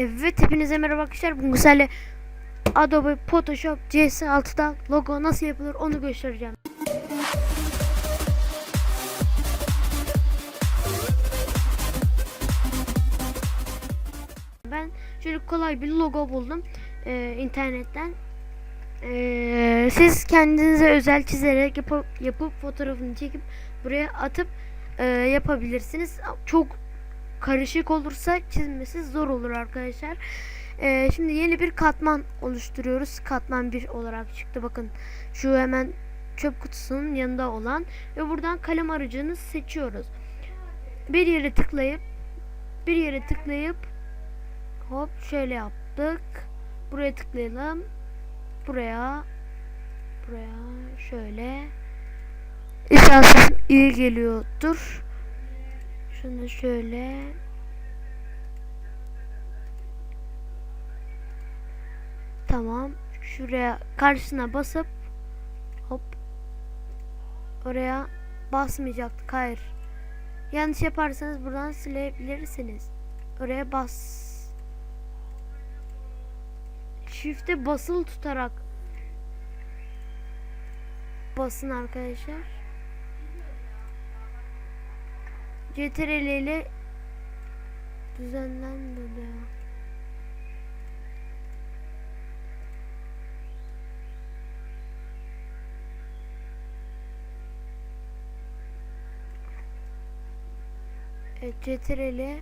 Evet hepinize merhaba arkadaşlar. Bugün sizlerle Adobe Photoshop CS6'da logo nasıl yapılır onu göstereceğim. Ben şöyle kolay bir logo buldum e, internetten. E, siz kendinize özel çizerek yapıp, yapıp fotoğrafını çekip buraya atıp e, yapabilirsiniz. Çok karışık olursa çizmesi zor olur arkadaşlar. Ee, şimdi yeni bir katman oluşturuyoruz. Katman 1 olarak çıktı. Bakın şu hemen çöp kutusunun yanında olan ve buradan kalem aracını seçiyoruz. Bir yere tıklayıp bir yere tıklayıp hop şöyle yaptık. Buraya tıklayalım. Buraya buraya şöyle sesim iyi geliyordur. Şunu şöyle Tamam. Şuraya karşısına basıp hop oraya basmayacaktık. Hayır. Yanlış yaparsanız buradan silebilirsiniz. Oraya bas. Shift'e basılı tutarak basın arkadaşlar. CTRL ile düzenlenmedi. Evet, CTRL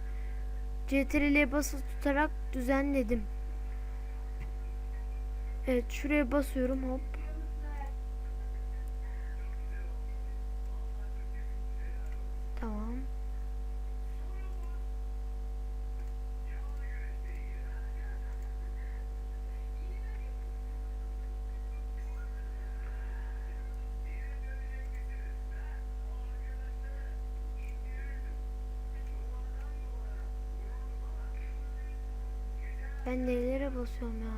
CTRL'ye basılı tutarak düzenledim. Evet, şuraya basıyorum hop. Ben nelere basıyorum ya?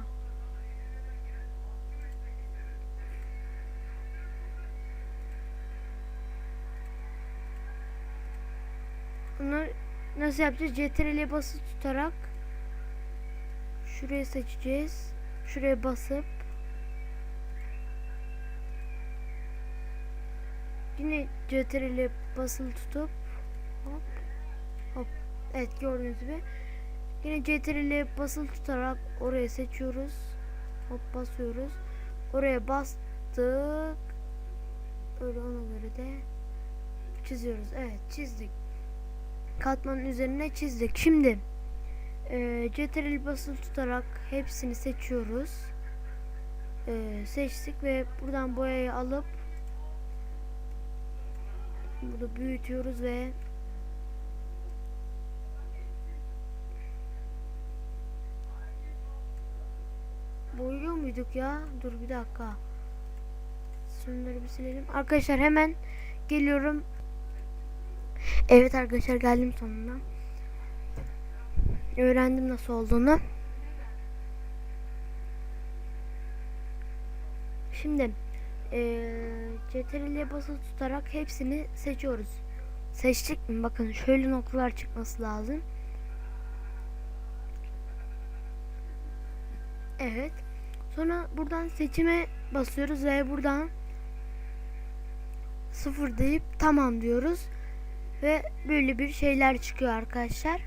Bunu nasıl yapacağız? CTRL'ye basılı tutarak şuraya seçeceğiz. Şuraya basıp yine CTRL'ye basılı tutup hop hop evet gördüğünüz gibi Yine CTRL'ye basılı tutarak oraya seçiyoruz. Hop basıyoruz. Oraya bastık. Öyle ona göre de çiziyoruz. Evet çizdik. Katmanın üzerine çizdik. Şimdi e, CTRL basılı tutarak hepsini seçiyoruz. E, seçtik ve buradan boyayı alıp burada büyütüyoruz ve boyuyor muyduk ya? Dur bir dakika. Şunları bir silelim. Arkadaşlar hemen geliyorum. Evet arkadaşlar geldim sonunda. Öğrendim nasıl olduğunu. Şimdi ee, CTRL'ye basılı tutarak hepsini seçiyoruz. Seçtik mi? Bakın şöyle noktalar çıkması lazım. Evet. Sonra buradan seçime basıyoruz ve buradan sıfır deyip tamam diyoruz. Ve böyle bir şeyler çıkıyor arkadaşlar.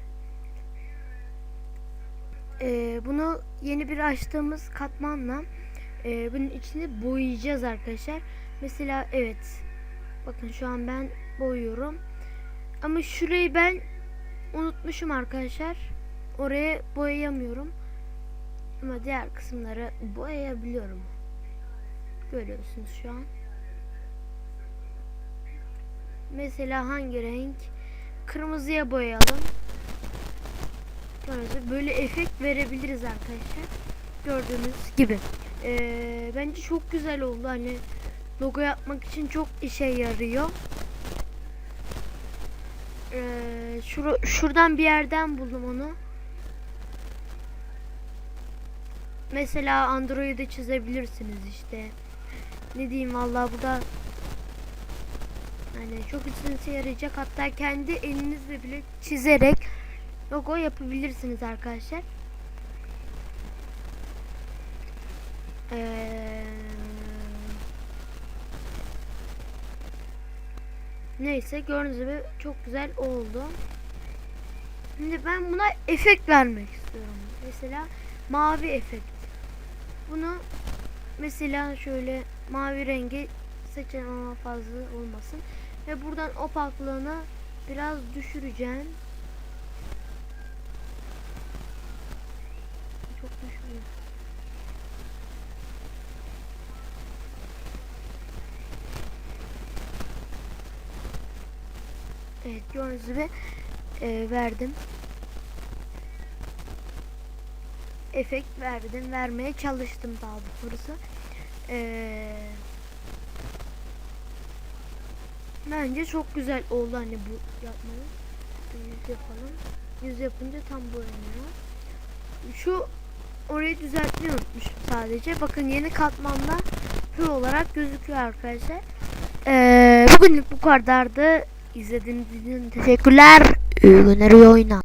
Ee, bunu yeni bir açtığımız katmanla e, bunun içini boyayacağız arkadaşlar. Mesela evet. Bakın şu an ben boyuyorum. Ama şurayı ben unutmuşum arkadaşlar. Oraya boyayamıyorum. Ama diğer kısımları boyayabiliyorum. Görüyorsunuz şu an. Mesela hangi renk? Kırmızıya boyayalım. Böyle, böyle efekt verebiliriz arkadaşlar. Gördüğünüz gibi. Ee, bence çok güzel oldu. Hani logo yapmak için çok işe yarıyor. Ee, şur şuradan bir yerden buldum onu. Mesela Android'i çizebilirsiniz işte. Ne diyeyim vallahi bu da yani çok içinize yarayacak. Hatta kendi elinizle bile çizerek logo yapabilirsiniz arkadaşlar. Ee, neyse gördüğünüz gibi çok güzel oldu. Şimdi ben buna efekt vermek istiyorum. Mesela mavi efekt. Bunu mesela şöyle mavi rengi seçelim ama fazla olmasın. Ve buradan opaklığını biraz düşüreceğim. Çok düşürüyor. Evet gördüğünüz gibi e, verdim. Efekt verdim. Vermeye çalıştım daha doğrusu. Eee Bence çok güzel oldu hani bu yapmanın. Yüz yapalım. Yüz yapınca tam boyanıyor. Şu orayı düzeltmeyi unutmuşum sadece. Bakın yeni katmanda şu olarak gözüküyor arkadaşlar. Ee, bugünlük bu kadardı. İzlediğiniz için teşekkürler. İyi günler iyi oynar.